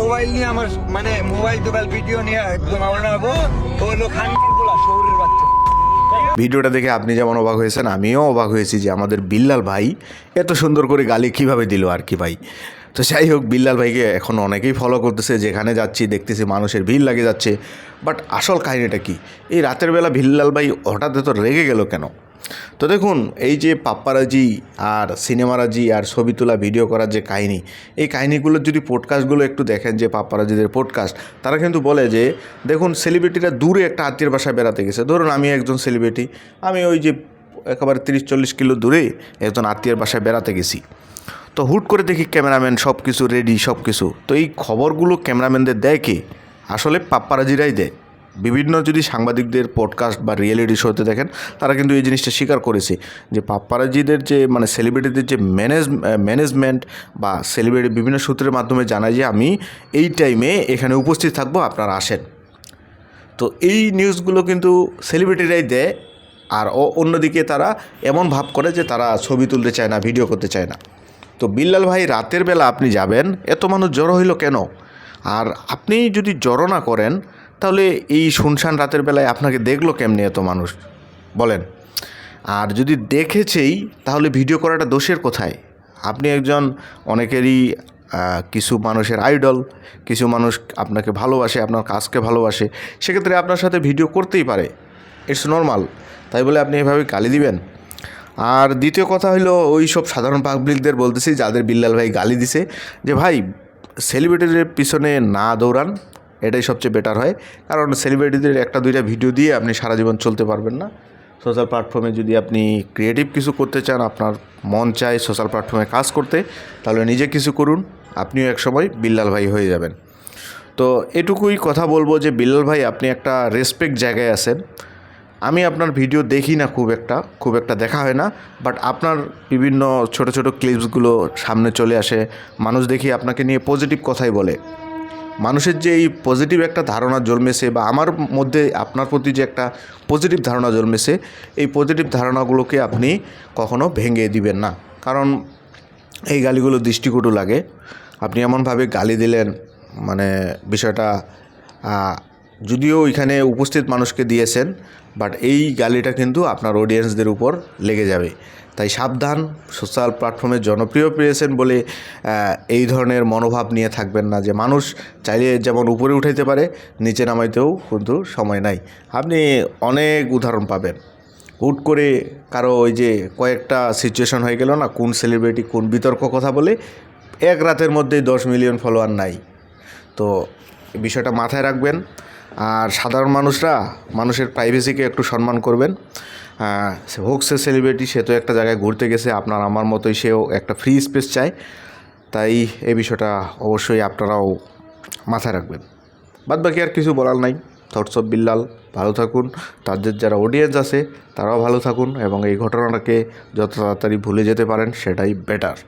Mobile নিয়ে আমার মানে মোবাইল টোবাইল ভিডিও নিয়ে একদম ভিডিওটা দেখে আপনি যেমন অবাক হয়েছেন, আমিও অবাক হয়েছি যে আমাদের বিল্লাল ভাই এত সুন্দর করে গালি কীভাবে দিল আর কি ভাই। তো যাই হোক, বিল্লাল ভাইকে এখন অনেকেই ফলো করতেছে, যেখানে যাচ্ছি দেখতেছি মানুষের ভিড় লাগে যাচ্ছে। বাট আসল কাহিনিটা কি? এই রাতের বেলা বিল্লাল ভাই হঠাৎ এত রেগে গেল কেন? তো দেখুন, এই যে পাপ্পারাজি আর সিনেমারাজি আর ছবি তোলা, ভিডিও করার যে কাহিনী, এই কাহিনিগুলোর যদি পডকাস্টগুলো একটু দেখেন, যে পাপ্পারাজিদের পডকাস্ট তারা কিন্তু বলে যে, দেখুন সেলিব্রিটিরা দূরে একটা আত্মীয় বাসায় বেড়াতে গেছে। ধরুন, আমি একজন সেলিব্রিটি আমি ওই যে একেবারে তিরিশ চল্লিশ কিলো দূরে একজন আত্মীয়ের বাসায় বেড়াতে গেছি। তো হুট করে দেখি ক্যামেরাম্যান সব কিছু রেডি সব কিছু তো এই খবরগুলো ক্যামেরাম্যানদের দেয় কে? আসলে পাপ্পারাজিরাই দেয়। বিভিন্ন যদি সাংবাদিকদের পডকাস্ট বা রিয়েলিটি শোতে দেখেন, তারা কিন্তু এই জিনিসটা স্বীকার করেছে যে পাপ্পারাজিদের যে মানে সেলিব্রিটিদের যে ম্যানেজ ম্যানেজমেন্ট বা সেলিব্রিটি বিভিন্ন সূত্রের মাধ্যমে জানায় যে আমি এই টাইমে এখানে উপস্থিত থাকব, আপনারা আসেন। তো এই নিউজগুলো কিন্তু সেলিব্রিটিরাই দেয়, আর ও- অন্যদিকে তারা এমন ভাব করে যে তারা ছবি তুলতে চায় না ভিডিও করতে চায় না। তো বিল্লাল ভাই, রাতের বেলা আপনি যাবেন, এত মানুষ জড়ো হইল কেন? আর আপনি যদি জড়ো না করেন তাহলে এই শুনশান রাতের বেলায় আপনাকে দেখল কেমনি এত মানুষ? বলেন, আর যদি দেখেছেই, তাহলে ভিডিও করাটা দোষের কোথায়? আপনি একজন অনেকেরই কিছু মানুষের আইডল কিছু মানুষ আপনাকে ভালোবাসে, আপনার কাজকে ভালোবাসে, সেক্ষেত্রে আপনার সাথে ভিডিও করতেই পারে। ইটস নর্মাল তাই বলে আপনি এভাবে গালি দিবেন? আর দ্বিতীয় কথা হলো, ওই সব সাধারণ পাবলিকদের বলতেছি, যাদের বিল্লাল ভাই গালি দিছে, যে ভাই সেলিব্রিটিদের পিছনে না দৌড়ান। এটাই সবচেয়ে বেটার হয়। কারণ সেলিব্রিটিদের একটা দুইটা ভিডিও দিয়ে আপনি সারা জীবন চলতে পারবেন না। সোশ্যাল প্ল্যাটফর্মে যদি আপনি ক্রিয়েটিভ কিছু করতে চান, আপনার মন চায় সোশ্যাল প্ল্যাটফর্মে কাজ করতে, তাহলে নিজে কিছু করুন। আপনিও একসময় বিল্লাল ভাই হয়ে যাবেন। তো এটুকুই কথা বলব যে, বিল্লাল ভাই, আপনি একটা রেসপেক্ট জায়গায় আছেন। আমি আপনার ভিডিও দেখি না খুব একটা খুব একটা দেখা হয় না। বাট আপনার বিভিন্ন ছোট ছোট ক্লিপসগুলো সামনে চলে আসে। মানুষ দেখি আপনাকে নিয়ে পজিটিভ কথাই বলে। মানুষের যে এই পজিটিভ একটা ধারণা জন্মেছে বা আমার মধ্যে আপনার প্রতি যে একটা পজিটিভ ধারণা জন্মেছে, এই পজিটিভ ধারণাগুলোকে আপনি কখনো ভেঙে দিবেন না। কারণ এই গালিগুলো দৃষ্টিকটু লাগে। আপনি এমনভাবে গালি দিলেন মানে বিষয়টা যদিও ওইখানে উপস্থিত মানুষকে দিয়েছেন বাট এই গালিটা কিন্তু আপনার অডিয়েন্সদের উপর লেগে যাবে। তাই সাবধান সোশ্যাল প্ল্যাটফর্মে জনপ্রিয় পেয়েছেন বলে এই ধরনের মনোভাব নিয়ে থাকবেন না যে মানুষ চাইলে যেমন উপরে উঠাইতে পারে, নিচে নামাইতেও কিন্তু সময় নাই। আপনি অনেক উদাহরণ পাবেন। হুট করে কারও ওই যে কয়েকটা সিচুয়েশন হয়ে গেল না, কোন সেলিব্রিটি কোন বিতর্ক কথা বলে, এক রাতের মধ্যেই দশ মিলিয়ন ফলোয়ার নাই। তো বিষয়টা মাথায় রাখবেন। আর সাধারণ মানুষরা মানুষের প্রাইভেসিকে একটু সম্মান করবেন। হোক সে সেলিব্রিটি সে তো একটা জায়গায় ঘুরতে গেছে, আপনার আমার মতোই সেও একটা ফ্রি স্পেস চায়। তাই এই বিষয়টা অবশ্যই আপনারাও মাথায় রাখবেন। বাদ বাকি আর কিছু বলার নাই। থটস অফ বিল্লাল ভালো থাকুন। তাদের যারা অডিয়েন্স আছে, তারাও ভালো থাকুন এবং এই ঘটনাটাকে যত তাড়াতাড়ি ভুলে যেতে পারেন, সেটাই বেটার